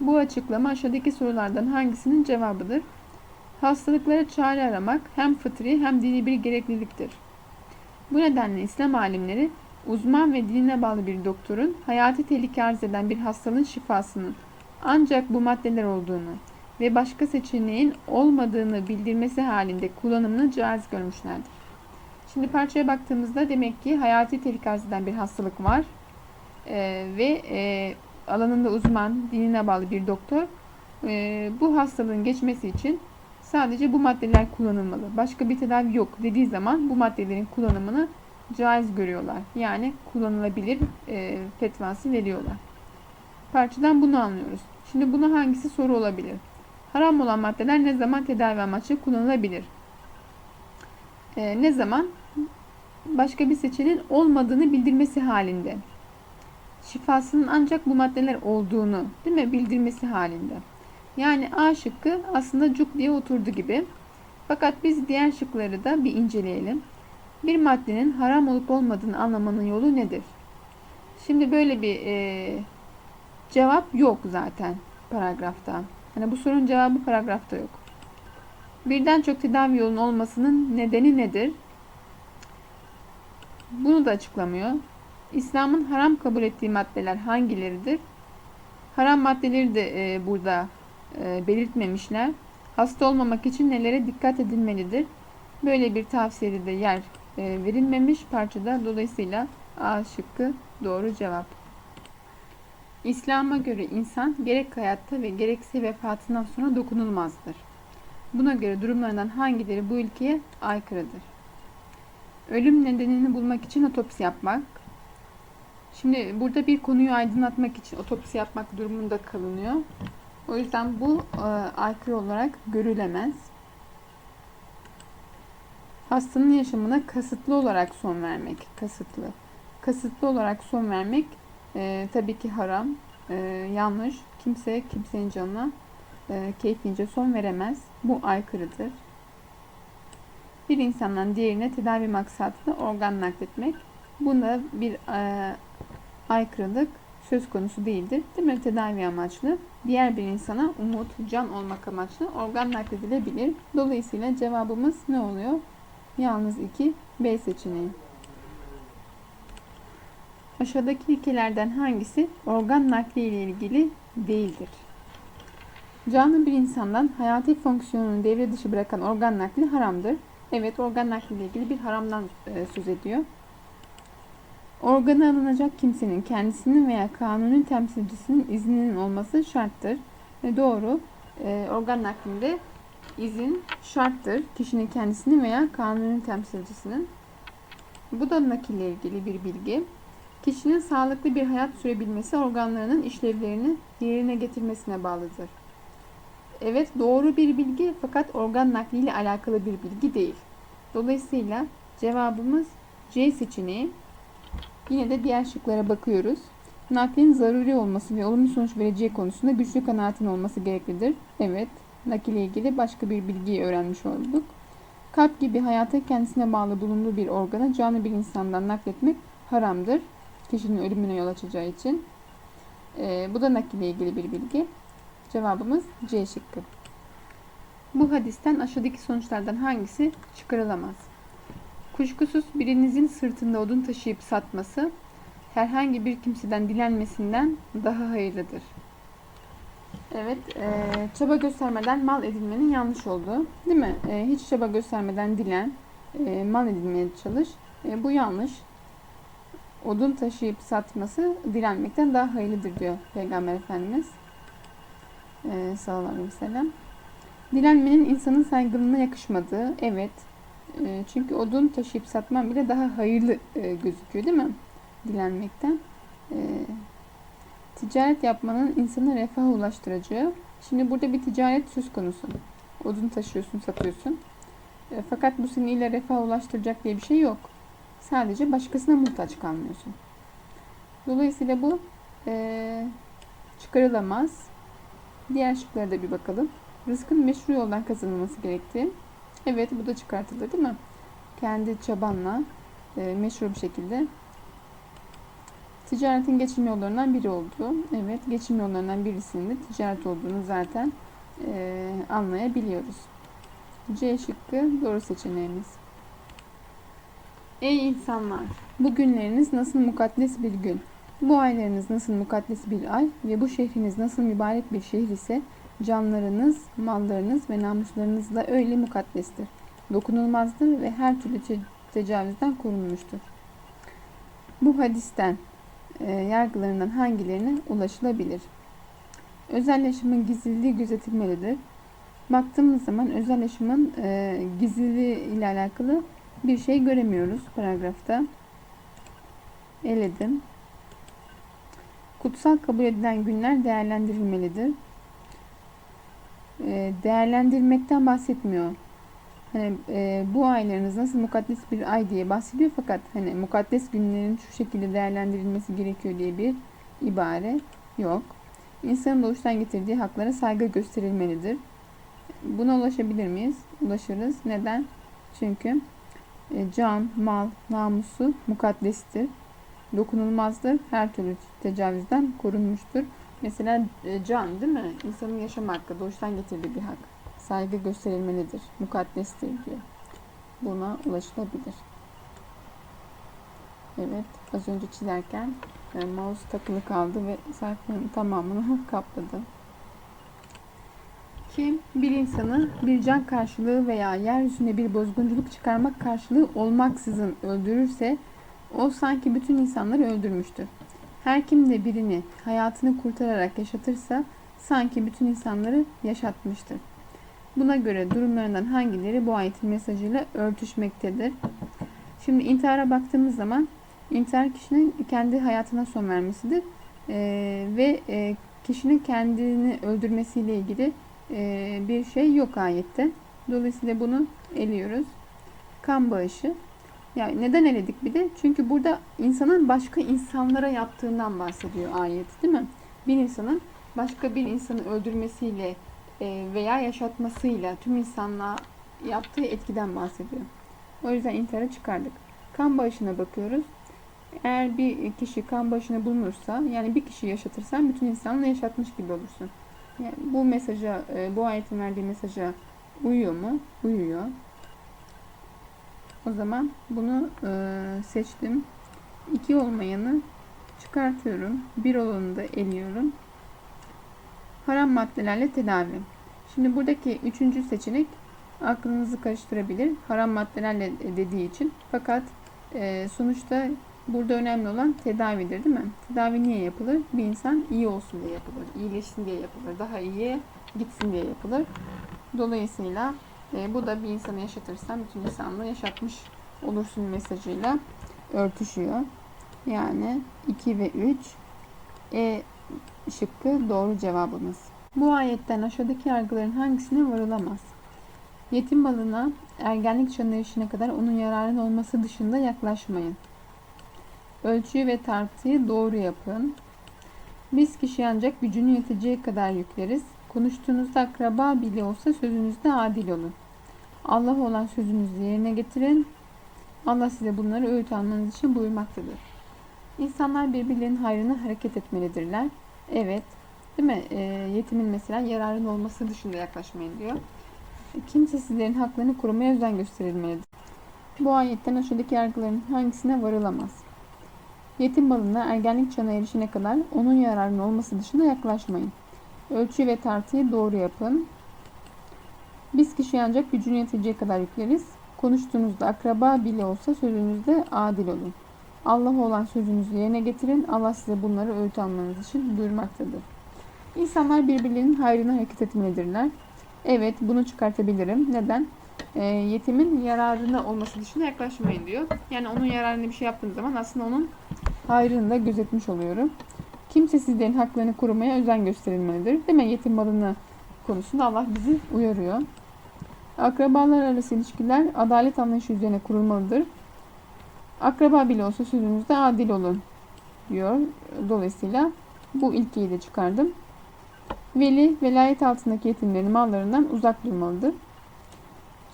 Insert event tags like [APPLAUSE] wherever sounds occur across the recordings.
Bu açıklama aşağıdaki sorulardan hangisinin cevabıdır? Hastalıklara çare aramak hem fıtri hem dini bir gerekliliktir. Bu nedenle İslam alimleri uzman ve diline bağlı bir doktorun hayati tehlike arz eden bir hastalığın şifasının ancak bu maddeler olduğunu ve başka seçeneğin olmadığını bildirmesi halinde kullanımını caiz görmüşlerdir. Şimdi parçaya baktığımızda demek ki hayati tehlike arz eden bir hastalık var Ee, ve e, alanında uzman, dinine bağlı bir doktor e, bu hastalığın geçmesi için sadece bu maddeler kullanılmalı. Başka bir tedavi yok dediği zaman bu maddelerin kullanımını caiz görüyorlar. Yani kullanılabilir e, fetvası veriyorlar. Parçadan bunu anlıyoruz. Şimdi buna hangisi soru olabilir? Haram olan maddeler ne zaman tedavi amaçlı kullanılabilir? E, ne zaman? Başka bir seçeneğin olmadığını bildirmesi halinde. Şifasının ancak bu maddeler olduğunu değil mi bildirmesi halinde. Yani A şıkkı aslında cuk diye oturdu gibi. Fakat biz diğer şıkları da bir inceleyelim. Bir maddenin haram olup olmadığını anlamanın yolu nedir? Şimdi böyle bir e, cevap yok zaten paragrafta. Hani bu sorunun cevabı paragrafta yok. Birden çok tedavi yolunun olmasının nedeni nedir? Bunu da açıklamıyor. İslam'ın haram kabul ettiği maddeler hangileridir? Haram maddeleri de e, burada e, belirtmemişler. Hasta olmamak için nelere dikkat edilmelidir? Böyle bir tavsiyede de yer e, verilmemiş parçada. Dolayısıyla A şıkkı doğru cevap. İslam'a göre insan gerek hayatta ve gerekse vefatından sonra dokunulmazdır. Buna göre durumlardan hangileri bu ilkeye aykırıdır? Ölüm nedenini bulmak için otopsi yapmak. Şimdi burada bir konuyu aydınlatmak için otopsi yapmak durumunda kalınıyor. O yüzden bu e, aykırı olarak görülemez. Hastanın yaşamına kasıtlı olarak son vermek. Kasıtlı. Kasıtlı olarak son vermek e, tabii ki haram, e, yanlış. Kimse kimsenin canına e, keyfince son veremez. Bu aykırıdır. Bir insandan diğerine tedavi maksatlı organ nakletmek. Bunda bir e, aykırılık söz konusu değildir. Değil mi? Tedavi amaçlı. Diğer bir insana umut, can olmak amaçlı organ nakledilebilir. Dolayısıyla cevabımız ne oluyor? Yalnız 2 B seçeneği. Aşağıdaki ilkelerden hangisi organ nakli ile ilgili değildir? Canlı bir insandan hayati fonksiyonunu devre dışı bırakan organ nakli haramdır. Evet, organ nakli ile ilgili bir haramdan e, söz ediyor. Organı alınacak kimsenin kendisinin veya kanunun temsilcisinin izninin olması şarttır. Ve doğru, e, organ naklinde izin şarttır. Kişinin kendisinin veya kanunun temsilcisinin. Bu da nakille ilgili bir bilgi. Kişinin sağlıklı bir hayat sürebilmesi organlarının işlevlerini yerine getirmesine bağlıdır. Evet doğru bir bilgi fakat organ nakliyle alakalı bir bilgi değil. Dolayısıyla cevabımız C seçeneği. Yine de diğer şıklara bakıyoruz. Naklin zaruri olması ve olumlu sonuç vereceği konusunda güçlü kanaatin olması gereklidir. Evet, nakil ile ilgili başka bir bilgiyi öğrenmiş olduk. Kalp gibi hayata kendisine bağlı bulunduğu bir organa canlı bir insandan nakletmek haramdır. Kişinin ölümüne yol açacağı için. Ee, bu da nakil ile ilgili bir bilgi. Cevabımız C şıkkı. Bu hadisten aşağıdaki sonuçlardan hangisi çıkarılamaz? Kuşkusuz birinizin sırtında odun taşıyıp satması herhangi bir kimseden dilenmesinden daha hayırlıdır. Evet, e, çaba göstermeden mal edinmenin yanlış olduğu, değil mi? E, hiç çaba göstermeden dilen, e, mal edinmeye çalış. E, bu yanlış. Odun taşıyıp satması dilenmekten daha hayırlıdır diyor Peygamber Efendimiz. E, sallallahu aleyhi ve sellem. Dilenmenin insanın saygınlığına yakışmadığı, evet. E, çünkü odun taşıyıp satman bile daha hayırlı e, gözüküyor değil mi? Dilenmekten. E, ticaret yapmanın insana refah ulaştıracağı. Şimdi burada bir ticaret söz konusu. Odun taşıyorsun, satıyorsun. E, fakat bu seni ile refah ulaştıracak diye bir şey yok. Sadece başkasına muhtaç kalmıyorsun. Dolayısıyla bu e, çıkarılamaz. Diğer şıklara da bir bakalım. Rızkın meşru yoldan kazanılması gerektiği. Evet bu da çıkartılır değil mi? Kendi çabanla e, meşru bir şekilde Ticaretin geçim yollarından biri olduğu, evet geçim yollarından birisinin de ticaret olduğunu zaten e, anlayabiliyoruz. C şıkkı doğru seçeneğimiz. Ey insanlar! Bu günleriniz nasıl mukaddes bir gün. Bu aylarınız nasıl mukaddes bir ay ve bu şehriniz nasıl mübarek bir şehir ise canlarınız, mallarınız ve namuslarınız da öyle mukaddestir. Dokunulmazdır ve her türlü te- tecavüzden korunmuştur. Bu hadisten e, yargılarından hangilerine ulaşılabilir? Özel yaşamın gizliliği gözetilmelidir. Baktığımız zaman özel yaşamın e, gizliliği ile alakalı bir şey göremiyoruz paragrafta. Eledim. Kutsal kabul edilen günler değerlendirilmelidir. E, değerlendirmekten bahsetmiyor. Hani e, bu aylarınız nasıl mukaddes bir ay diye bahsediyor fakat hani mukaddes günlerin şu şekilde değerlendirilmesi gerekiyor diye bir ibare yok. İnsanın doğuştan getirdiği haklara saygı gösterilmelidir. Buna ulaşabilir miyiz? Ulaşırız. Neden? Çünkü e, can, mal, namusu mukaddestir. Dokunulmazdır. Her türlü tecavüzden korunmuştur. Mesela e, can değil mi? İnsanın yaşam hakkı, doğuştan getirdiği bir hak. Saygı gösterilmelidir. Mukaddestir diyor. Buna ulaşılabilir. Evet, az önce çizerken e, mouse takılı kaldı ve sayfanın tamamını [LAUGHS] kapladı. Kim bir insanı bir can karşılığı veya yeryüzüne bir bozgunculuk çıkarmak karşılığı olmaksızın öldürürse o sanki bütün insanları öldürmüştür. Her kim de birini hayatını kurtararak yaşatırsa sanki bütün insanları yaşatmıştır. Buna göre durumlarından hangileri bu ayetin mesajıyla örtüşmektedir? Şimdi intihara baktığımız zaman intihar kişinin kendi hayatına son vermesidir. Ee, ve e, kişinin kendini öldürmesiyle ilgili e, bir şey yok ayette. Dolayısıyla bunu eliyoruz. Kan bağışı. Yani neden eledik bir de? Çünkü burada insanın başka insanlara yaptığından bahsediyor ayet değil mi? Bir insanın başka bir insanı öldürmesiyle e, veya yaşatmasıyla tüm insanlığa yaptığı etkiden bahsediyor. O yüzden intihara çıkardık. Kan bağışına bakıyoruz. Eğer bir kişi kan bağışına bulunursa, yani bir kişi yaşatırsan bütün insanlığı yaşatmış gibi olursun. Yani bu mesaja, e, bu ayetin verdiği mesaja uyuyor mu? Uyuyor. O zaman bunu e, seçtim. 2 olmayanı çıkartıyorum. 1 olanı da eliyorum. Haram maddelerle tedavi. Şimdi buradaki üçüncü seçenek aklınızı karıştırabilir. Haram maddelerle dediği için. Fakat e, sonuçta burada önemli olan tedavidir değil mi? Tedavi niye yapılır? Bir insan iyi olsun diye yapılır. iyileşsin diye yapılır. Daha iyiye gitsin diye yapılır. Dolayısıyla e, bu da bir insanı yaşatırsan bütün insanlığı yaşatmış olursun mesajıyla örtüşüyor. Yani 2 ve 3 E şıkkı doğru cevabımız. Bu ayetten aşağıdaki yargıların hangisine varılamaz? Yetim malına ergenlik çağına erişene kadar onun yararın olması dışında yaklaşmayın. Ölçüyü ve tartıyı doğru yapın. Biz kişi ancak gücünün yeteceği kadar yükleriz. Konuştuğunuzda akraba bile olsa sözünüzde adil olun. Allah olan sözünüzü yerine getirin. Allah size bunları öğüt almanız için buyurmaktadır. İnsanlar birbirlerinin hayrına hareket etmelidirler. Evet. Değil mi? E, yetimin mesela yararın olması dışında yaklaşmayın diyor. Kimsesizlerin haklarını korumaya özen gösterilmelidir. Bu ayetten aşağıdaki yargıların hangisine varılamaz? Yetim malına ergenlik çağına erişene kadar onun yararının olması dışında yaklaşmayın. Ölçü ve tartıyı doğru yapın. Biz kişi ancak gücünü yeteceği kadar yükleriz. Konuştuğunuzda akraba bile olsa sözünüzde adil olun. Allah'a olan sözünüzü yerine getirin. Allah size bunları öğüt almanız için buyurmaktadır. İnsanlar birbirlerinin hayrına hareket etmelidirler. Evet bunu çıkartabilirim. Neden? E, yetimin yararına olması dışında yaklaşmayın diyor. Yani onun yararına bir şey yaptığım zaman aslında onun hayrını da gözetmiş oluyorum. Kimsesizlerin haklarını korumaya özen gösterilmelidir. Değil mi? Yetim malını konusunda Allah bizi uyarıyor. Akrabalar arası ilişkiler adalet anlayışı üzerine kurulmalıdır. Akraba bile olsa sözünüzde adil olun diyor. Dolayısıyla bu ilkeyi de çıkardım. Veli velayet altındaki yetimlerin mallarından uzak durmalıdır.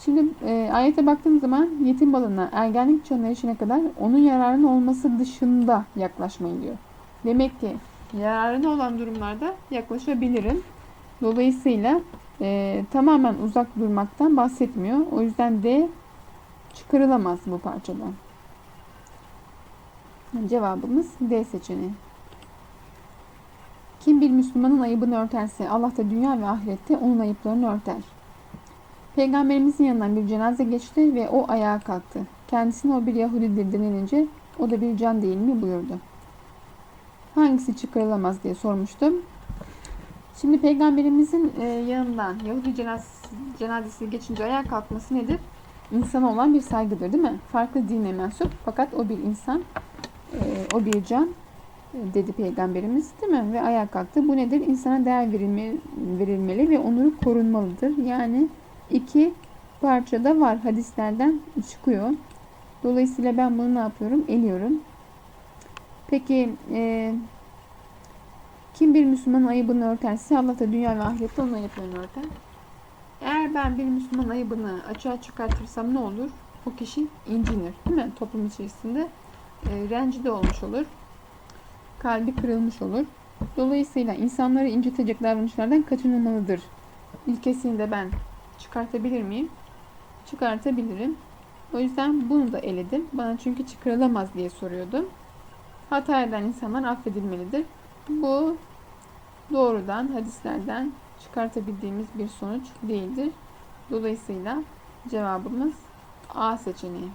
Şimdi e, ayete baktığım zaman yetim balına ergenlik çağına erişene kadar onun yararının olması dışında yaklaşmayın diyor. Demek ki yararına olan durumlarda yaklaşabilirim. Dolayısıyla e, tamamen uzak durmaktan bahsetmiyor. O yüzden D çıkarılamaz bu parçadan. Cevabımız D seçeneği. Kim bir Müslümanın ayıbını örterse Allah da dünya ve ahirette onun ayıplarını örter. Peygamberimizin yanından bir cenaze geçti ve o ayağa kalktı. Kendisine o bir Yahudidir denilince o da bir can değil mi buyurdu. Hangisi çıkarılamaz diye sormuştum. Şimdi peygamberimizin e, yanından Yahudi cenazesi, cenazesi geçince ayağa kalkması nedir? İnsana olan bir saygıdır değil mi? Farklı dine mensup fakat o bir insan, e, o bir can e, dedi peygamberimiz değil mi? Ve ayağa kalktı. Bu nedir? İnsana değer verilmeli, verilmeli ve onuru korunmalıdır. Yani iki parçada var hadislerden çıkıyor. Dolayısıyla ben bunu ne yapıyorum? Eliyorum. Peki e, kim bir Müslümanın ayıbını örterse Allah da dünya ve ahirette onun ayıplarını örter. Eğer ben bir Müslüman ayıbını açığa çıkartırsam ne olur? O kişi incinir değil mi? Toplum içerisinde e, rencide olmuş olur. Kalbi kırılmış olur. Dolayısıyla insanları incitecek davranışlardan kaçınılmalıdır. İlkesini de ben çıkartabilir miyim? Çıkartabilirim. O yüzden bunu da eledim. Bana çünkü çıkarılamaz diye soruyordum. Hata eden insanlar affedilmelidir. Bu doğrudan hadislerden çıkartabildiğimiz bir sonuç değildir. Dolayısıyla cevabımız A seçeneği.